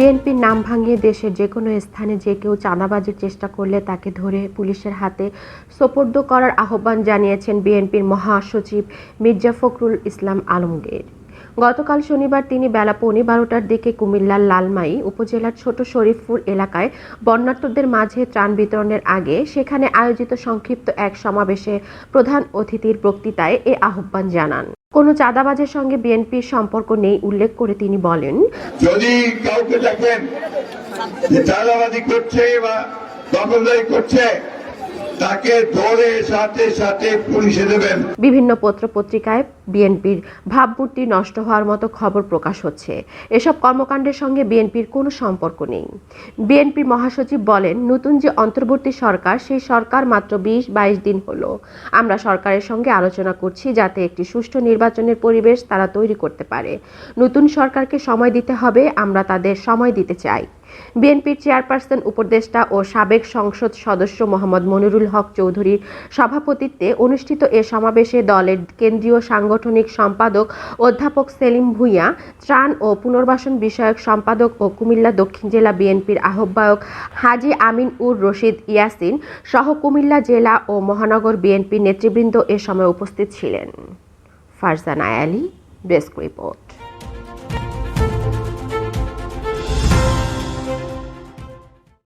বিএনপির নাম ভাঙিয়ে দেশের যে কোনো স্থানে যে কেউ চাঁদাবাজির চেষ্টা করলে তাকে ধরে পুলিশের হাতে সোপর্দ করার আহ্বান জানিয়েছেন বিএনপির মহাসচিব মির্জা ফখরুল ইসলাম আলমগীর। গতকাল শনিবার তিনি বেলা পৌনে বারোটার দিকে কুমিল্লার লালমাই উপজেলার ছোট শরীফপুর এলাকায় বন্যার্তদের মাঝে ত্রাণ বিতরণের আগে সেখানে আয়োজিত সংক্ষিপ্ত এক সমাবেশে প্রধান অতিথির বক্তৃতায় এ আহ্বান জানান। কোনো চাঁদাবাজের সঙ্গে বিএনপির সম্পর্ক নেই উল্লেখ করে তিনি বলেন। যদি কাউকে দেখেন যে চাঁদাবাজি করছে বা দখলদারি করছে তাকে ধরে সাথে সাথে পুলিশে দেবেন। বিভিন্ন পত্রপত্রিকায় বিএনপির ভাবমূর্তি নষ্ট হওয়ার মতো খবর প্রকাশ হচ্ছে। এসব কর্মকাণ্ডের সঙ্গে বিএনপির কোনো সম্পর্ক নেই। বিএনপির মহাসচিব বলেন, নতুন যে অন্তর্বর্তী সরকার, সেই সরকার মাত্র বিশ, বাইশ দিন হলো। আমরা সরকারের সঙ্গে আলোচনা করছি যাতে একটি সুষ্ঠু নির্বাচনের পরিবেশ তারা তৈরি করতে পারে। নতুন সরকারকে সময় দিতে হবে, আমরা তাদের সময় দিতে চাই। বিএনপির চেয়ারপারসন, উপদেষ্টা ও সাবেক সংসদ সদস্য মোহাম্মদ মনিরুল হক চৌধুরীর সভাপতিত্বে অনুষ্ঠিত এ সমাবেশে দলের কেন্দ্রীয় সাংগঠনিক সম্পাদক অধ্যাপক সেলিম ভুঁইয়া, ত্রাণ ও পুনর্বাসন বিষয়ক সম্পাদক ও কুমিল্লা দক্ষিণ জেলা বিএনপির আহ্বায়ক হাজি আমিন উর রশিদ ইয়াসিন সহ কুমিল্লা জেলা ও মহানগর বিএনপির নেতৃবৃন্দ এ সময় উপস্থিত ছিলেন। Farzana Ali, desk report.